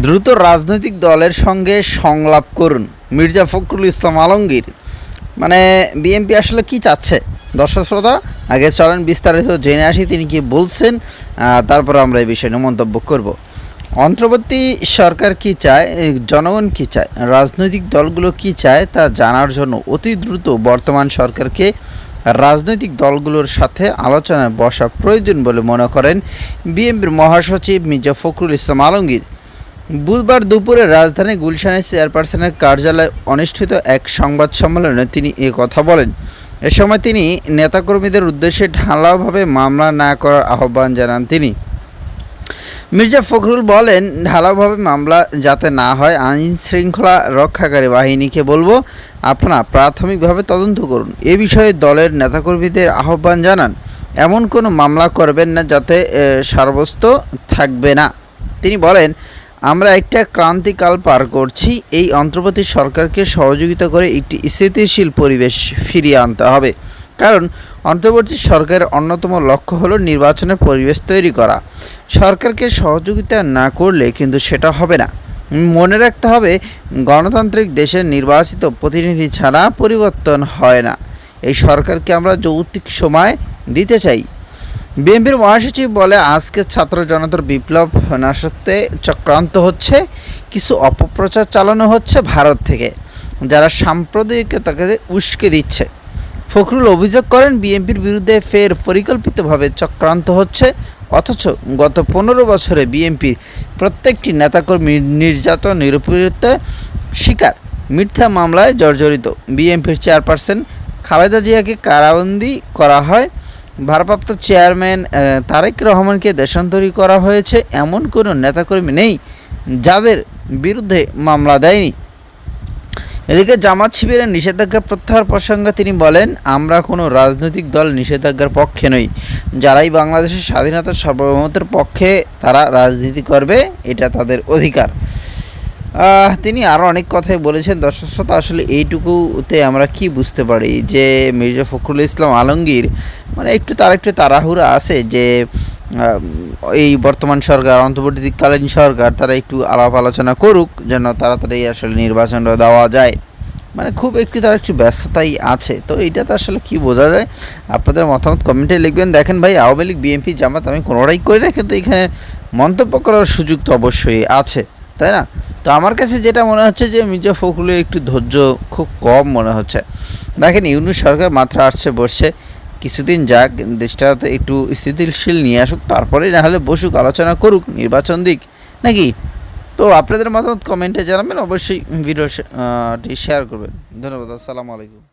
দ্রুত রাজনৈতিক দলের সঙ্গে সংলাপ করুন। মির্জা ফখরুল ইসলাম আলমগীর। মানে বিএনপি আসলে কি চাচ্ছে? দর্শক শ্রোতা, আগে চলেন বিস্তারিত জেনে আসি তিনি কি বলছেন তারপর আমরা এই বিষয়ে মন্তব্য করব। অন্তর্বর্তী সরকার কি চায় জনগণ কি চায়, রাজনৈতিক দলগুলো কি চায় তা জানার জন্য অতি দ্রুত বর্তমান সরকারকে রাজনৈতিক দলগুলোর সাথে আলোচনায় বসা প্রয়োজন বলে মনে করেন বিএনপির মহাসচিব মির্জা ফখরুল ইসলাম আলমগীর। বুধবার দুপুরে রাজধানী গুলশানের চেয়ারপারসনের কার্যালয়ে অনুষ্ঠিত এক সংবাদ সম্মেলনে তিনি এ কথা বলেন। এ সময় তিনি নেতাকর্মীদের উদ্দেশ্যে ঢালাওভাবে মামলা না করার আহ্বান জানান তিনি। মির্জা ফখরুল বলেন ঢালাওভাবে মামলা যাতে না হয় আইন শৃঙ্খলা রক্ষাকারী বাহিনীকে বলব আপনারা প্রাথমিকভাবে তদন্ত করুন। এ বিষয়ে দলের নেতাকর্মীদের আহ্বান জানান এমন কোনো মামলা করবেন না যাতে এ, সাব্যস্ত থাকবে না। তিনি বলেন আমরা একটা ক্রান্তিকাল পার করছি। এই অন্তর্বর্তী সরকারকে সহযোগিতা করে একটি স্থিতিশীল পরিবেশ ফিরিয়ে আনতে হবে। কারণ অন্তর্বর্তী সরকারের অন্যতম লক্ষ্য হলো নির্বাচনের পরিবেশ তৈরি করা। সরকারকে সহযোগিতা না করলে কিন্তু সেটা হবে না। মনে রাখতে হবে, গণতান্ত্রিক দেশের নির্বাচিত প্রতিনিধি ছাড়া পরিবর্তন হয় না। এই সরকারকে আমরা যৌক্তিক সময় দিতে চাই। বিএনপির মহাসচিব বলে আজকে ছাত্র জনতার বিপ্লব না সত্ত্বে চক্রান্ত হচ্ছে, কিছু অপপ্রচার চালানো হচ্ছে ভারত থেকে, যারা সাম্প্রদায়িকতাকে উস্কে দিচ্ছে। ফখরুল অভিযোগ করেন, বিএনপির বিরুদ্ধে ফের পরিকল্পিতভাবে চক্রান্ত হচ্ছে, অথচ গত পনেরো বছরে বিএনপির প্রত্যেকটি নেতাকর্মী নির্যাতন, নিরপেক্ষতা, শিকার, মিথ্যা মামলায় জর্জরিত। বিএনপির চেয়ারপারসন খালেদা জিয়াকে কারাবন্দি করা হয়। ভারপ্রাপ্ত চেয়ারম্যান তারেক রহমানকে দেশান্তরী করা হয়েছে এমন কোনো নেতাকর্মী নেই যাদের বিরুদ্ধে মামলা দেয়নি। এদিকে জামাত শিবিরের নিষেধাজ্ঞা প্রত্যাহার প্রসঙ্গে তিনি বলেন, আমরা কোনো রাজনৈতিক দল নিষেধাজ্ঞার পক্ষে নই। যারাই বাংলাদেশের স্বাধীনতা সার্বভৌমত্বের পক্ষে তারা রাজনীতি করবে, এটা তাদের অধিকার। তিনি আরও অনেক কথাই বলেছেন। দর্শক শ্রোতা, আসলে এইটুকুতে আমরা কি বুঝতে পারি যে মির্জা ফখরুল ইসলাম আলমগীর মানে একটু তার একটু তাড়াহুড়া আছে যে এই বর্তমান সরকার, অন্তর্বর্তীকালীন সরকার তারা একটু আলাপ আলোচনা করুক যেন তাড়াতাড়ি আসলে নির্বাচনটা দেওয়া যায়। মানে খুব একটু তার একটু ব্যস্ততাই আছে। তো এইটাতে আসলে কি বোঝা যায়? আপনাদের মতামত কমেন্টে লিখবেন। দেখেন ভাই, আওয়ামী লীগ, বিএনপি, জামাত আমি কোনোটাই করি না, কিন্তু এখানে মন্তব্য করার সুযোগ তো অবশ্যই আছে, তাই না? তো আমার কাছে যেটা মনে হচ্ছে যে মির্জা ফখরুলের একটু ধৈর্য খুব কম মনে হচ্ছে। দেখেন, ইউনুস সরকার মাত্র আসছে বসে কিছুদিন যাক দেশটাতে একটু স্থিতিশীল নিয়ে আসুক, তারপরেই না হলে বসুক, আলোচনা করুক, নির্বাচন দিক, নাকি? তো আপনাদের মতামত কমেন্টে জানাবেন, অবশ্যই ভিডিওটি শেয়ার করবেন। ধন্যবাদ, আসসালামু আলাইকুম।